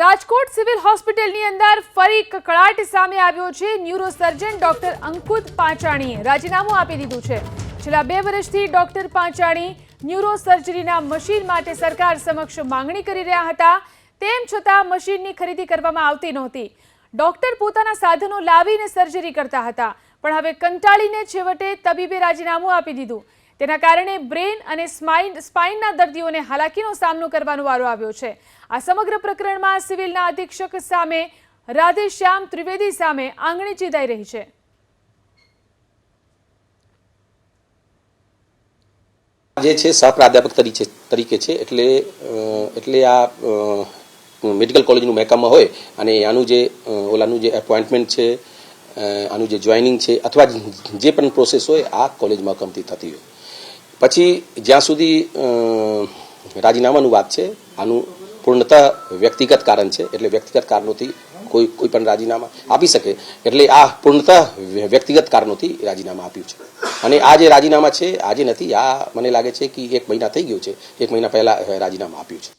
Rajkot civil હોસ્પિટલની અંદર ફરી કકળાટ સામે આવ્યો છે. ન્યુરોસર્જન ડોક્ટર અંકુત પાંચાણીએ રાજીનામું આપી દીધું છે. છેલ્લા બે વર્ષથી ડોક્ટર પાંચાણી ન્યુરોસર્જરીના મશીન માટે સરકાર સમક્ષ માંગણી કરી રહ્યા હતા. તેમ છતાં મશીનની ખરીદી કરવામાં આવતી નહોતી. ડોક્ટર પોતાના સાધનો લાવીને સર્જરી કરતા હતા. પણ હવે કંટાળીને છેવટે તબીબે રાજીનામું આપી દીધું. તેના કારણે બ્રેન અને સ્માઇન સ્પાઇનના દર્દીઓને હાલાકીનો સામનો કરવાનો વારો આવ્યો છે. આ સમગ્ર પ્રકરણમાં સિવિલના અધિક્ષક સામે રાધેશ્યામ ત્રિવેદી સામે આંગળી ચીદાઈ રહી છે. જે છે સહ પ્રાધ્યાપક તરીકે તરીકે છે, એટલે એટલે આ મેડિકલ કોલેજનું મહેકમમાં હોય અને આનું જે ઓલાનું જે એપોઇન્ટમેન્ટ છે આનું જે જોઈનિંગ છે, અથવા જે પણ પ્રોસેસ હોય, આ કોલેજમાં કમતી થતી હોય. પછી જ્યાં સુધી રાજીનામાનું વાત છે, આનું પૂર્ણતઃ વ્યક્તિગત કારણ છે, એટલે વ્યક્તિગત કારણોથી કોઈ કોઈ પણ રાજીનામા આપી શકે, એટલે આ પૂર્ણતઃ વ્યક્તિગત કારણોથી રાજીનામા આપ્યું છે. અને આ જે રાજીનામા છે, આજે નથી, આ મને લાગે છે કે એક મહિના થઈ ગયો છે, એક મહિના પહેલા રાજીનામા આપ્યું છે.